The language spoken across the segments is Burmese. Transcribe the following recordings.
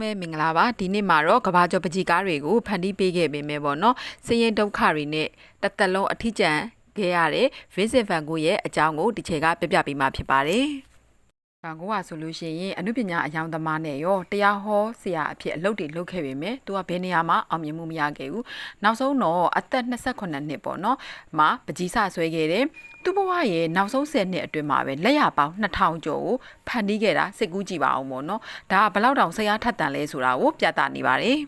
မဲမင်္ဂလာပါဒီနေ့မှာတော့ကဘာကျော်ပကြီးကားတွေကိုဖန်တီးပေးခဲ့ပေမဲ့ပေါ့နော်စည်ရင်ဒုက္ခတွေနဲ့တစ်သက်လုံးအထီးကျန်ခဲ့ရတဲ့ Vincent van Gogh ရဲ့အကြောင်းကိုဒီချေကပြပြပေးမှာဖြစ်ပါတယ် ဗန်ဂိုးကဆိုလို့ရှိရင်အနုပညာအယောင်သမားနဲ့ရောတရားဟောဆရာအဖြစ်အလုပ်တွေလုပ်ခဲ့ပေမဲ့သူကဘယ်နေရာမှာအောင်မြင်မှုမရခဲ့ဘူးနောက်ဆုံးတော့အသက်28နှစ်ပေါ့နော်မှာပကြီးစဆွဲခဲ့တယ်သူ့ဘဝရဲ့နောက်ဆုံး10နှစ်အတွင်းမှာပဲလက်ရပေါင်း2000ကျော်ကိုဖန်တီးခဲ့တာစိတ်ကူးကြည့်ပါအောင်ပေါ့နော်ဒါကဘယ်လောက်တောင်ဆရာထက်တန်လဲဆိုတာကိုပြသနေပါတယ်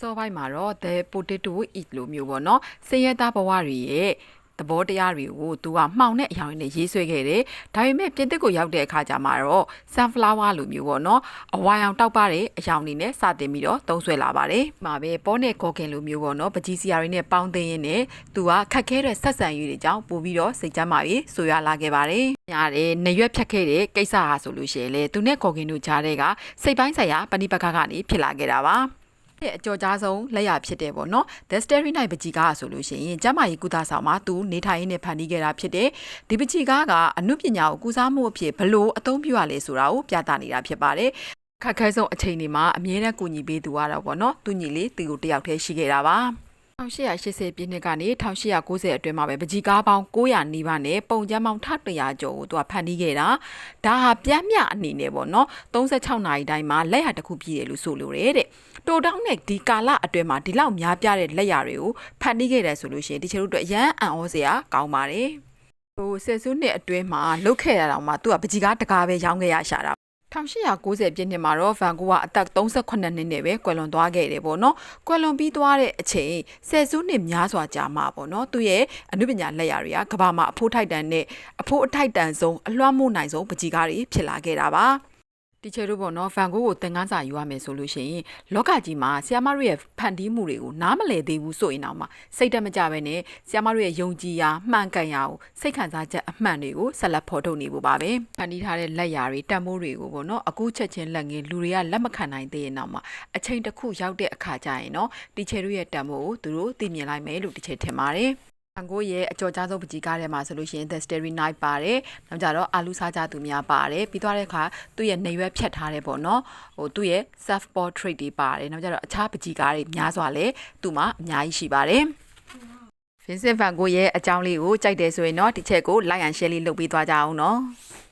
စောပိုင်းမှာတော့ the potato eat လို့မျိုးပေါ့နော်စင်ရသားဘဝတွေရဲ့ သဘောတရားတွေကိုသူကမှောင်တဲ့အရာတွေနဲ့ရေးဆွဲခဲ့တယ်။ဒါပေမဲ့ပြင်သစ်ကိုရောက်တဲ့အခါကျမှတော့ sunflower လိုမျိုးပေါ့နော်။အဝါရောင်တောက်ပတဲ့အရာတွေနဲ့စတင်ပြီးတော့သုံးဆွဲလာပါတယ်။မှာပဲပေါ်နဲ့ကော်ကင်လိုမျိုးပေါ့နော်။ပကြီးစီယာတွေနဲ့ပေါင်းသိင်းရင်းနဲ့သူကခက်ခဲတဲ့ဆက်ဆံရေးတွေကြောင့်ပို့ပြီးတော့စိတ်ကြမ်းပါပြီးဆိုရလာခဲ့ပါတယ်။ညာတယ်နရွက်ဖြတ်ခဲ့တဲ့ကိစ္စဟာဆိုလို့ရှိရင်လေသူနဲ့ကော်ကင်တို့ကြားတဲ့ကစိတ်ပိုင်းဆိုင်ရာပဏိပက္ခကနေဖြစ်လာခဲ့တာပါ။ ရဲ့အကြော်ကြားဆုံးလက်ရဖြစ်တယ်ပေါ့နော် The Starry Night ပကြီးကားဆိုလို့ရှိရင်ကျမကြီးကုသဆောင်မှာသူနေထိုင်ရင်းနဲ့ဖန်တီးခဲ့တာဖြစ်တယ်ဒီပကြီးကားကအနုပညာကိုကုစားမှုအဖြစ်ဘလို့အသုံးပြုရလဲဆိုတာကိုပြသနေတာဖြစ်ပါတယ်ခက်ခဲဆုံးအချိန်တွေမှာအမြဲတမ်းကူညီပေးသူရတော့ပေါ့နော်သူညီလေးသူကိုတယောက်တည်းရှိခဲ့တာပါ 1880ပြည့်နှစ်ကနေ1890အတွင်းမှာပဲပကြီးကားပေါင်း900နီးပါးနဲ့ပုံကျမ်းပေါင်း1100ကျော်ကိုသူကဖန်တီးခဲ့တာဒါဟာပြမ်းမြအနေနဲ့ပေါ့နော်36နာရီတိုင်းမှာလက်ရတစ်ခုပြည့်တယ်လို့ဆိုလိုတယ်တဲ့တိုတောင်းနဲ့ဒီကာလအတွင်းမှာဒီလောက်များပြားတဲ့လက်ရတွေကိုဖန်တီးခဲ့တယ်ဆိုလို့ရှိရင်ဒီချေတို့အတွက်ရမ်းအံ့ဩစရာကောင်းပါတယ်ဟိုဆယ်စုနှစ်အတွင်းမှာလုတ်ခဲ့ရတော့မှသူကပကြီးကားတကားပဲရောင်းခဲ့ရရှာတာ 1890ပြည့်နှစ်မှာတော့ဗန်ဂိုကအသက်38နှစ်နဲ့ပဲကွယ်လွန်သွားခဲ့တယ်ပေါ့နော်။ကွယ်လွန်ပြီးသွားတဲ့အချိန်ဆယ်စုနှစ်များစွာကြာမှပေါ့နော်။သူ့ရဲ့အနုပညာလက်ရာတွေကကဘာမှာအဖိုးထိုက်တန်နဲ့အဖိုးအထိုက်တန်ဆုံးအလွှမ်းမိုးနိုင်ဆုံးပကြီးကားတွေဖြစ်လာခဲ့တာပါ။ တီချာတို့ပေါ့နော်ဗန်ဂိုးကိုသင်ခန်းစာယူရမယ်ဆိုလို့ရှိရင်လောကကြီးမှာဆီယမတို့ရဲ့ဖန်တီးမှုတွေကိုနားမလည်သေးဘူးဆိုရင်တော့မှစိတ်တက်မကြဘဲနဲ့ဆီယမတို့ရဲ့ယုံကြည်ရာမှန်ကန်ရာကိုစိတ်ခံစားချက်အမှန်တွေကိုဆက်လက်ဖော်ထုတ်နေဖို့ပါပဲဖန်တီးထားတဲ့လက်ရာတွေတန်မိုးတွေကိုပေါ့နော်အခုချက်ချင်းလက်ငင်းလူတွေကလက်မခံနိုင်သေးရင်တော့မှအချိန်တစ်ခုရောက်တဲ့အခါကျရင်နော်တီချာတို့ရဲ့တန်မိုးကိုသူတို့သိမြင်လိုက်မယ်လို့တီချာထင်ပါတယ် အန်ကိုရဲ့အကြော်ကြားဆုံးပကြီးကားထဲမှာဆိုလို့ရှိရင် The Starry Night ပါတယ်။နောက်ကြတော့အာလူစားကြသူများပါတယ်။ပြီးသွားတဲ့အခါသူ့ရဲ့နေရွက်ဖြတ်ထားတယ်ပေါ့နော်။ဟိုသူ့ရဲ့ self portrait တွေပါတယ်။နောက်ကြတော့အခြားပကြီးကားတွေများစွာလည်းသူ့မှာအများကြီးရှိပါတယ်။ Vincent van Gogh ရဲ့အကြောင်းလေးကိုကြိုက်တယ်ဆိုရင်တော့ဒီချက်ကို like and share လေးလုပ်ပေးသွားကြအောင်နော်။